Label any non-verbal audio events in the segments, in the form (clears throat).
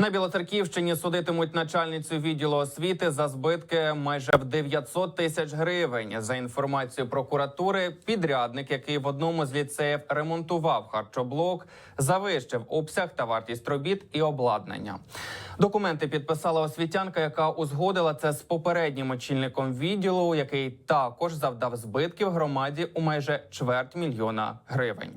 На Білоцерківщині судитимуть начальницю відділу освіти за збитки майже в 900 тисяч гривень. За інформацією прокуратури, підрядник, який в одному з ліцеїв ремонтував харчоблок, завищив обсяг та вартість робіт і обладнання. Документи підписала освітянка, яка узгодила це з попереднім очільником відділу, який також завдав збитків громаді у майже чверть мільйона гривень.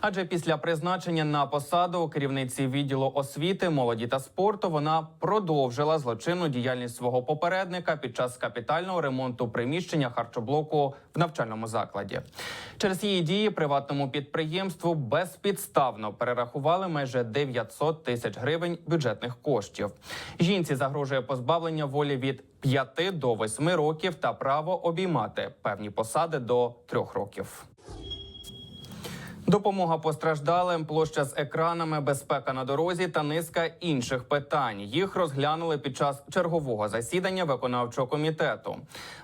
Адже після призначення на посаду керівниці відділу освіти, молоді та спорту вона продовжила злочинну діяльність свого попередника під час капітального ремонту приміщення харчоблоку в навчальному закладі. Через її дії приватному підприємству безпідставно перерахували майже 900 тисяч гривень бюджетних коштів. Жінці загрожує позбавлення волі від 5 до 8 років та право обіймати певні посади до 3 років. Допомога постраждалим, площа з екранами, безпека на дорозі та низка інших питань. Їх розглянули під час чергового засідання виконавчого комітету.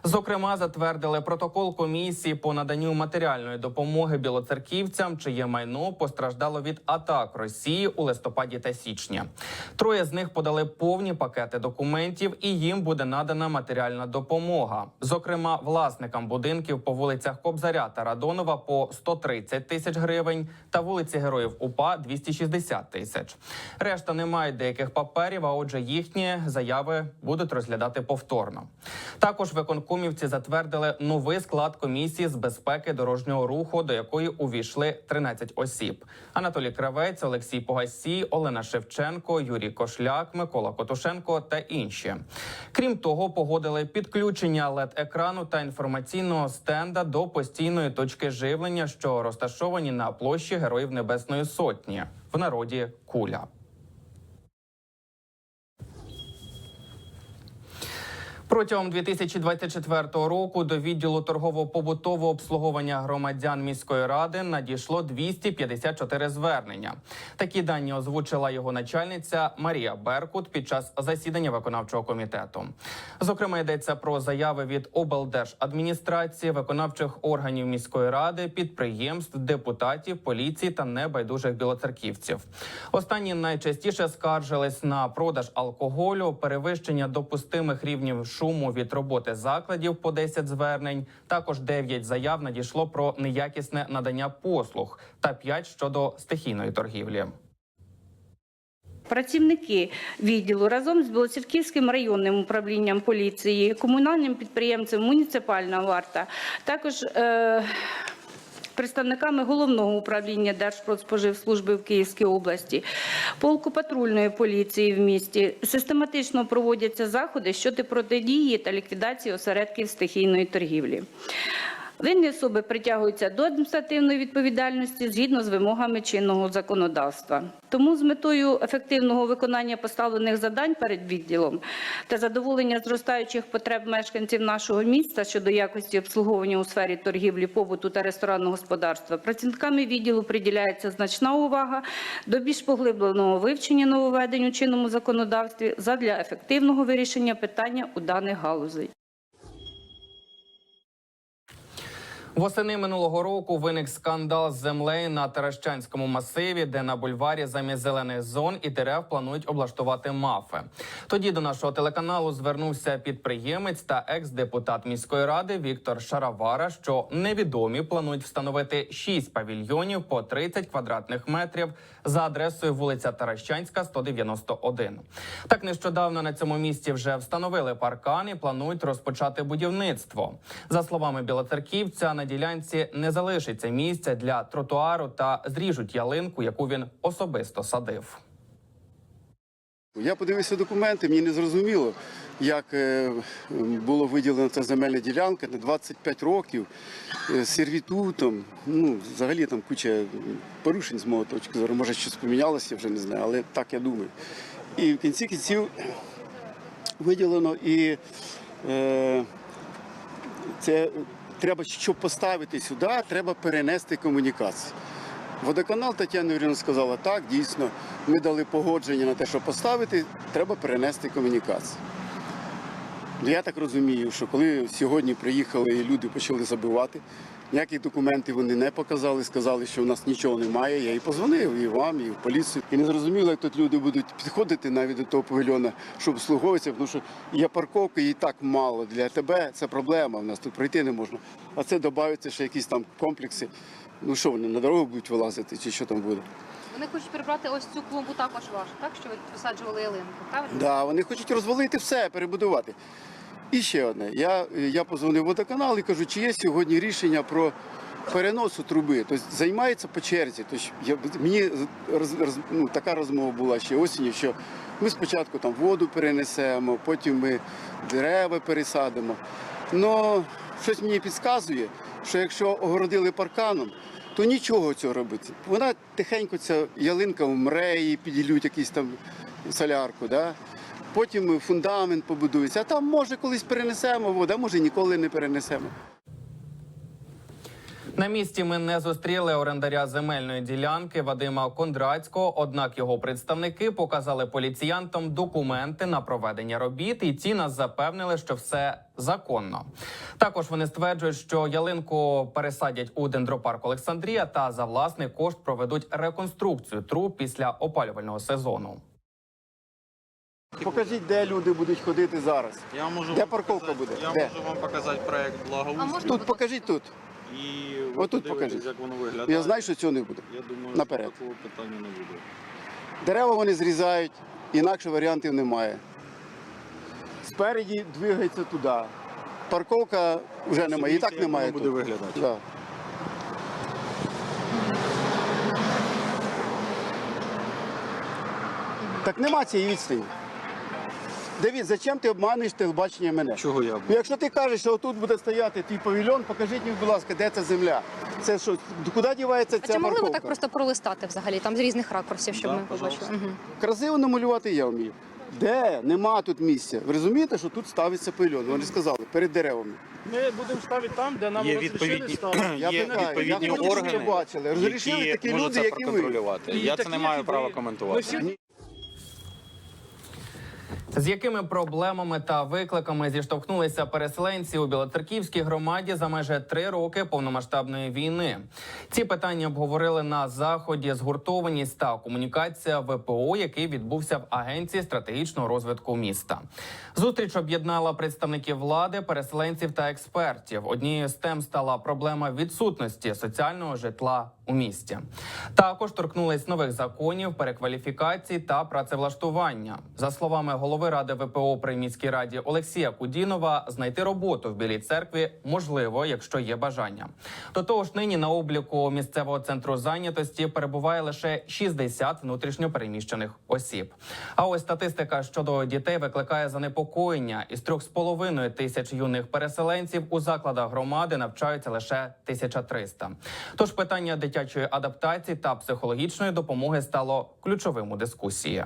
Зокрема, затвердили протокол комісії по наданню матеріальної допомоги білоцерківцям, чиє майно постраждало від атак Росії у листопаді та січні. Троє з них подали повні пакети документів, і їм буде надана матеріальна допомога. Зокрема, власникам будинків по вулицях Кобзаря та Радонова по 130 тисяч гривень та вулиці Героїв УПА 260 тисяч. Решта не мають деяких паперів, а отже, їхні заяви будуть розглядати повторно. Також виконкомівці затвердили новий склад комісії з безпеки дорожнього руху, до якої увійшли 13 осіб: Анатолій Кравець, Олексій Погасій, Олена Шевченко, Юрій Кошляк, Микола Котушенко та інші. Крім того, погодили підключення led екрану та інформаційного стенда до постійної точки живлення, що розташовані на площі Героїв Небесної Сотні в народі Куля. Протягом 2024 року до відділу торгово-побутового обслуговування громадян міської ради надійшло 254 звернення. Такі дані озвучила його начальниця Марія Беркут під час засідання виконавчого комітету. Зокрема, йдеться про заяви від облдержадміністрації, виконавчих органів міської ради, підприємств, депутатів, поліції та небайдужих білоцерківців. Останні найчастіше скаржились на продаж алкоголю, перевищення допустимих рівнів шуму від роботи закладів по 10 звернень. Також 9 заяв надійшло про неякісне надання послуг та 5 щодо стихійної торгівлі. Працівники відділу разом з Білоцерківським районним управлінням поліції, комунальним підприємцем Муніципальна варта, також е, представниками головного управління Держпродспоживслужби в Київській області, полку патрульної поліції в місті систематично проводяться заходи щодо протидії та ліквідації осередків стихійної торгівлі. Винні особи притягуються до адміністративної відповідальності згідно з вимогами чинного законодавства. Тому з метою ефективного виконання поставлених завдань перед відділом та задоволення зростаючих потреб мешканців нашого міста щодо якості обслуговування у сфері торгівлі, побуту та ресторанного господарства, працівниками відділу приділяється значна увага до більш поглибленого вивчення нововведень у чинному законодавстві задля ефективного вирішення питання у даних галузей. Восени минулого року виник скандал з землею на Терещанському масиві, де на бульварі замість зелених зон і дерев планують облаштувати мафи. Тоді до нашого телеканалу звернувся підприємець та екс-депутат міської ради Віктор Шаравара, що невідомі планують встановити 6 павільйонів по 30 квадратних метрів за адресою вулиця Таращанська, 191. Так нещодавно на цьому місці вже встановили паркан і планують розпочати будівництво. За словами білоцерківця, на ділянці не залишиться місця для тротуару та зріжуть ялинку, яку він особисто садив. Я подивився документи, мені не зрозуміло, як е, було виділено ця земельна ділянка на 25 років е, з сервітутом. Ну, взагалі там куча порушень з мого точки зору. Може, щось помінялося, вже не знаю, але так я думаю. І в кінці кінців виділено і е, це треба, щоб поставити сюди, треба перенести комунікацію. Водоканал Тетяна Юрійовна сказала, так, дійсно, ми дали погодження на те, що поставити, треба перенести комунікацію. Я так розумію, що коли сьогодні приїхали і люди почали забивати Ніяких документів вони не показали, сказали, що у нас нічого немає. Я і позвонив і вам, і в поліцію. І не зрозуміло, як тут люди будуть підходити навіть до того павільйона, щоб обслуговуватися, тому що є парковка, її так мало. Для тебе це проблема. У нас тут пройти не можна. А це додається ще якісь там комплекси. Ну що вони на дорогу будуть вилазити, чи що там буде? Вони хочуть прибрати ось цю клумбу також вашу, так? Що ви висаджували ялинку, правильно? Да, вони хочуть розвалити все, перебудувати. І ще одне. Я, я позвонив в водоканал і кажу, чи є сьогодні рішення про переносу труби. Тобто займається по черзі. Тобто я, мені роз, роз, ну, така розмова була ще осінню, що ми спочатку там воду перенесемо, потім ми дерева пересадимо. Но щось мені підказує, що якщо огородили парканом, то нічого цього робити. Вона тихенько ця ялинка вмре, і піділють якийсь там солярку. Да? Потім фундамент побудується, а там може колись перенесемо воду, а може ніколи не перенесемо. На місці ми не зустріли орендаря земельної ділянки Вадима Кондратського. Однак його представники показали поліціянтам документи на проведення робіт, і ті нас запевнили, що все законно. Також вони стверджують, що ялинку пересадять у дендропарк Олександрія та за власний кошт проведуть реконструкцію труб після опалювального сезону. Покажіть, де люди будуть ходити зараз. Я можу Де парковка показати- буде? Я Де? можу вам показати проект благоустрою. Тут покажіть тут. І Отут покажіть. як воно виглядає. Я знаю, що цього не буде. Я думаю, Наперед. такого питання не буде. Дерева вони зрізають, інакше варіантів немає. Спереді двигається туди. Парковка вже немає, і так Як немає. Воно буде тут. виглядати. Да. Так нема цієї відстані. Давід, зачем ти обмануєш телебачення мене? Чого я Ну, якщо ти кажеш, що отут буде стояти твій павільйон, покажіть мені, будь ласка, де ця земля. Це що, куди дівається А ця чи могли ви так просто пролистати взагалі, там з різних ракурсів, щоб Да, ми побачили? Мгм. Красиво намалювати я вмію. Де? Нема тут місця. Ви розумієте, що тут ставиться павільйон? Вони сказали, перед деревами. Ми будемо ставити там, де нам Є розрішили відповідні, ставити. (clears throat) Я є питаю, відповідні я хочу, щоб органи, бачили. Розрішили які такі можуть люди, це які ви. проконтролювати. І Я це такі, не маю як права ви. коментувати. Всі З якими проблемами та викликами зіштовхнулися переселенці у Білоцерківській громаді за майже три роки повномасштабної війни? Ці питання обговорили на заході згуртованість та комунікація ВПО, який відбувся в агенції стратегічного розвитку міста. Зустріч об'єднала представників влади, переселенців та експертів. Однією з тем стала проблема відсутності соціального житла у місті. Також торкнулись нових законів, перекваліфікації та працевлаштування. За словами голови ради ВПО при міській раді Олексія Кудінова, знайти роботу в Білій церкві можливо, якщо є бажання. До того ж, нині на обліку місцевого центру зайнятості перебуває лише 60 внутрішньопереміщених осіб. А ось статистика щодо дітей викликає занепокоєння. Із трьох з половиною тисяч юних переселенців у закладах громади навчаються лише 1300. Тож питання дитячої адаптації та психологічної допомоги стало ключовим у дискусії.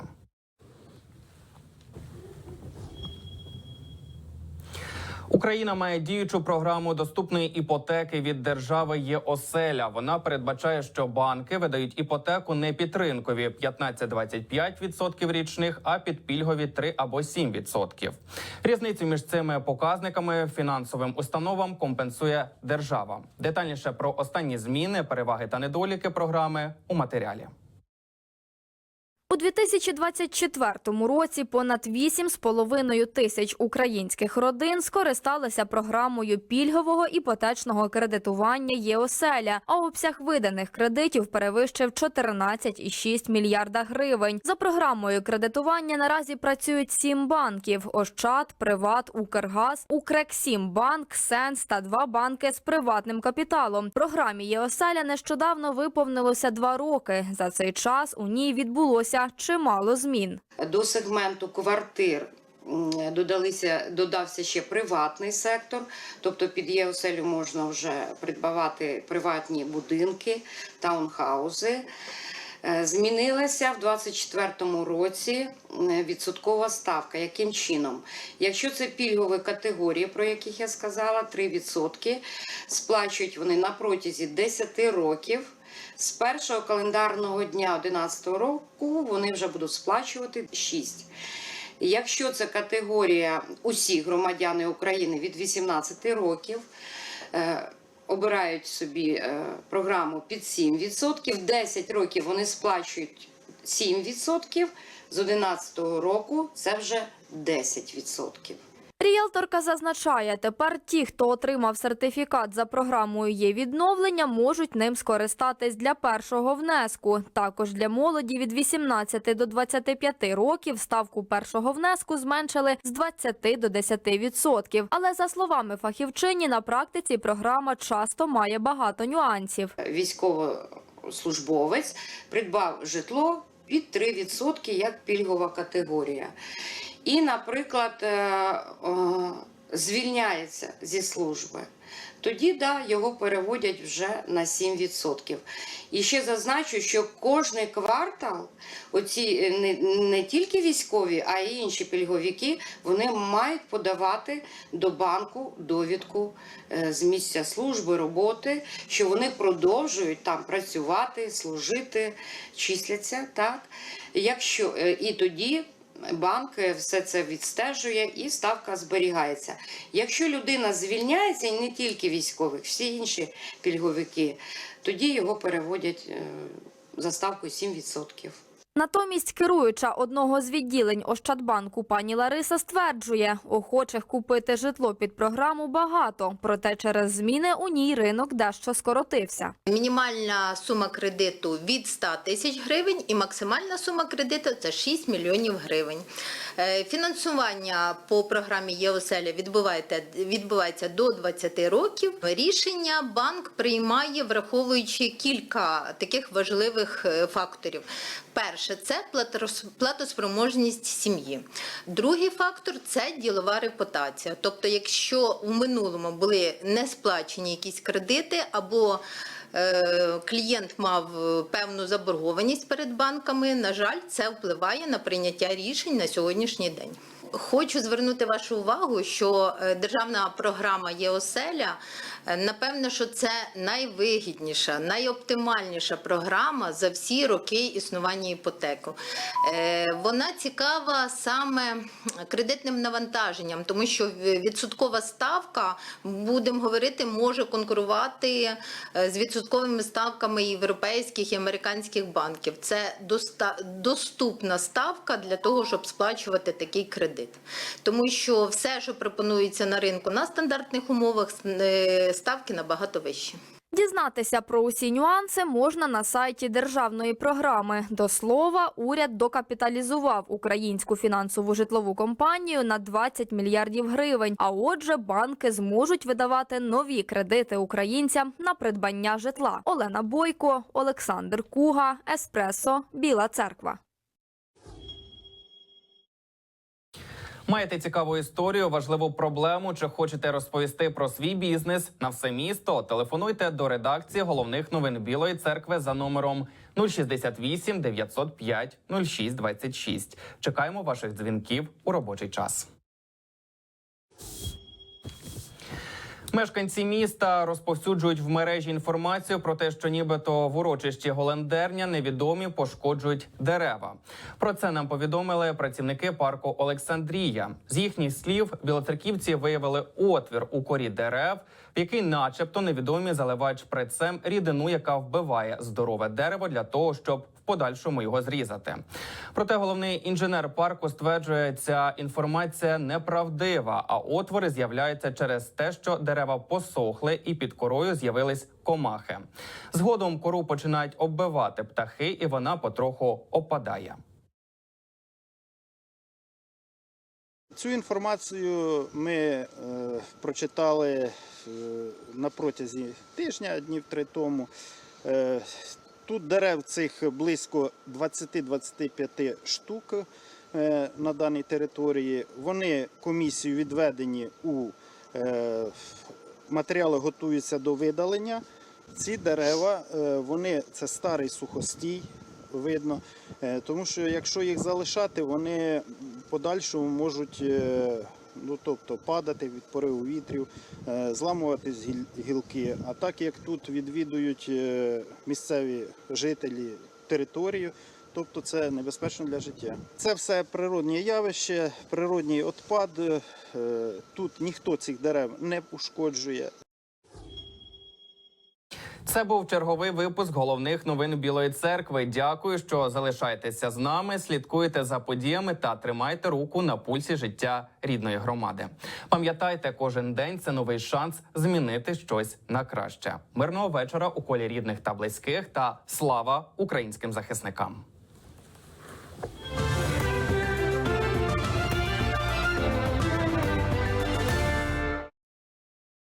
Україна має діючу програму доступної іпотеки від держави є оселя. Вона передбачає, що банки видають іпотеку не під ринкові 15-25% річних, а під пільгові 3 або 7%. Різницю між цими показниками фінансовим установам компенсує держава. Детальніше про останні зміни, переваги та недоліки програми у матеріалі. У 2024 році понад 8,5 тисяч українських родин скористалися програмою пільгового іпотечного кредитування ЄОСЕЛЯ, а обсяг виданих кредитів перевищив 14,6 мільярда гривень. За програмою кредитування наразі працюють сім банків: Ощад, Приват, Укргаз, Укрексімбанк, Сенс та два банки з приватним капіталом. Програмі ЄОСЕЛЯ нещодавно виповнилося два роки. За цей час у ній відбулося чимало змін. До сегменту квартир додалися, додався ще приватний сектор, тобто під ЄОСЕЛю можна вже придбавати приватні будинки, таунхаузи. Е, Змінилася в 2024 році відсоткова ставка. Яким чином? Якщо це пільгові категорії, про яких я сказала, 3%, сплачують вони на протязі 10 років. З першого календарного дня 2011 року вони вже будуть сплачувати 6. Якщо це категорія усі громадяни України від 18 років, е, обирають собі е, програму під 7%, 10 років вони сплачують 7%, з 11 року це вже 10%. Ріелторка зазначає, тепер ті, хто отримав сертифікат за програмою є відновлення, можуть ним скористатись для першого внеску. Також для молоді від 18 до 25 років ставку першого внеску зменшили з 20 до 10%. Але за словами фахівчині, на практиці програма часто має багато нюансів. Військовослужбовець придбав житло під 3% як пільгова категорія. І, наприклад, е, звільняється зі служби. Тоді да, його переводять вже на 7%. І ще зазначу, що кожний квартал, оці е, не, не тільки військові, а й інші пільговики, вони мають подавати до банку довідку е, з місця служби, роботи, що вони продовжують там працювати, служити, числяться. Так? Якщо, і тоді банк все це відстежує і ставка зберігається. Якщо людина звільняється, і не тільки військових, всі інші пільговики, тоді його переводять е, за ставку 7%. Натомість керуюча одного з відділень Ощадбанку пані Лариса стверджує, охочих купити житло під програму багато, проте через зміни у ній ринок дещо скоротився. Мінімальна сума кредиту від 100 тисяч гривень і максимальна сума кредиту це 6 мільйонів гривень. Е, Фінансування по програмі ЄОСЕЛЯ відбувається, до 20 років. Рішення банк приймає, враховуючи кілька таких важливих е, факторів. Перше, це платорос- платоспроможність сім'ї. Другий фактор це ділова репутація. Тобто, якщо в минулому були не сплачені якісь кредити або е, клієнт мав е, певну заборгованість перед банками, на жаль, це впливає на прийняття рішень на сьогоднішній день. Хочу звернути вашу увагу, що е, державна програма ЄОСЕЛЯ, е, напевне, що це найвигідніша, найоптимальніша програма за всі роки існування іпотеку. Е, Вона цікава саме кредитним навантаженням, тому що відсоткова ставка, будемо говорити, може конкурувати з відсотковими ставками європейських і американських банків. Це доступна ставка для того, щоб сплачувати такий кредит. Тому що все, що пропонується на ринку на стандартних умовах, е, ставки набагато вищі. Дізнатися про усі нюанси можна на сайті державної програми. До слова, уряд докапіталізував українську фінансову житлову компанію на 20 мільярдів гривень. А отже, банки зможуть видавати нові кредити українцям на придбання житла. Олена Бойко, Олександр Куга, Еспресо, Біла Церква. Маєте цікаву історію, важливу проблему чи хочете розповісти про свій бізнес на все місто? Телефонуйте до редакції головних новин Білої церкви за номером 068 905 0626. Чекаємо ваших дзвінків у робочий час. Мешканці міста розповсюджують в мережі інформацію про те, що нібито в урочищі Голендерня невідомі пошкоджують дерева. Про це нам повідомили працівники парку Олександрія. З їхніх слів, білоцерківці виявили отвір у корі дерев, в який, начебто, невідомі заливають шприцем рідину, яка вбиває здорове дерево для того, щоб подальшому його зрізати. Проте головний інженер парку стверджує, ця інформація неправдива, а отвори з'являються через те, що дерева посохли і під корою з'явились комахи. Згодом кору починають оббивати птахи, і вона потроху опадає. Цю інформацію ми е, прочитали е, на протязі тижня, днів три тому. Е, тут дерев цих близько 20-25 штук е, на даній території. Вони комісією відведені у е, матеріали готуються до видалення. Ці дерева, е, вони це старий сухостій, видно. Тому що якщо їх залишати, вони подальшому можуть ну, тобто, падати від пориву вітрів, зламувати зламуватись гіль- гілки. А так як тут відвідують е, місцеві жителі територію, тобто це небезпечно для життя. Це все природні явище, природній отпад. е, Тут ніхто цих дерев не пошкоджує. Це був черговий випуск головних новин Білої церкви. Дякую, що залишаєтеся з нами. Слідкуйте за подіями та тримайте руку на пульсі життя рідної громади. Пам'ятайте, кожен день це новий шанс змінити щось на краще. Мирного вечора у колі рідних та близьких. Та слава українським захисникам.